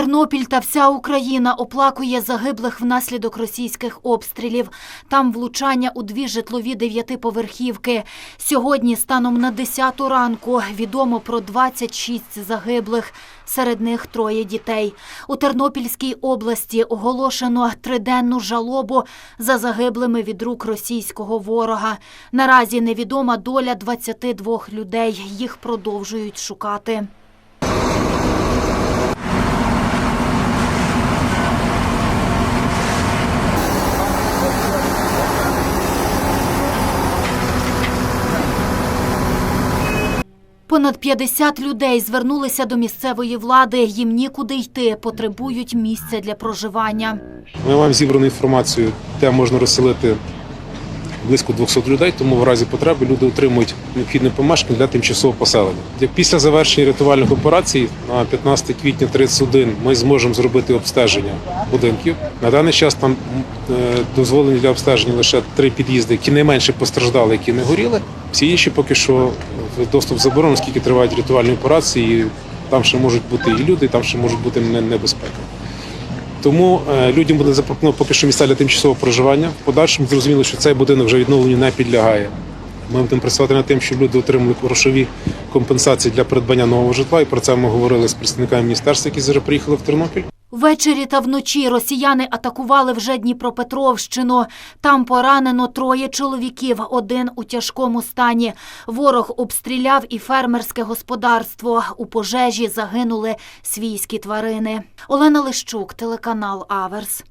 Тернопіль та вся Україна оплакує загиблих внаслідок російських обстрілів. Там влучання у дві житлові дев'ятиповерхівки. Сьогодні, станом на 10 ранку, відомо про 26 загиблих. Серед них троє дітей. У Тернопільській області оголошено триденну жалобу за загиблими від рук російського ворога. Наразі невідома доля 22 людей. Їх продовжують шукати. Понад 50 людей звернулися до місцевої влади. Їм нікуди йти, потребують місця для проживання. Ми маємо зібрану інформацію, де можна розселити близько 200 людей, тому в разі потреби люди отримують необхідне помешкання для тимчасового поселення. Як після завершення рятувальних операцій на 15 квітня 31 ми зможемо зробити обстеження будинків. На даний час там е, дозволені для обстеження лише три під'їзди, які найменше постраждали, які не горіли. Всі інші поки що в доступ заборонено, оскільки тривають рятувальні операції. і Там ще можуть бути і люди, і там ще можуть бути не- небезпека. Тому е, людям буде запропоновано поки що місця для тимчасового проживання. В подальшому зрозуміло, що цей будинок вже відновленню не підлягає. Ми будемо працювати над тим, щоб люди отримали грошові компенсації для придбання нового житла. І про це ми говорили з представниками міністерства, які зараз приїхали в Тернопіль. Ввечері та вночі росіяни атакували вже Дніпропетровщину. Там поранено троє чоловіків, один у тяжкому стані. Ворог обстріляв і фермерське господарство. У пожежі загинули свійські тварини. Олена Лищук, телеканал Аверс.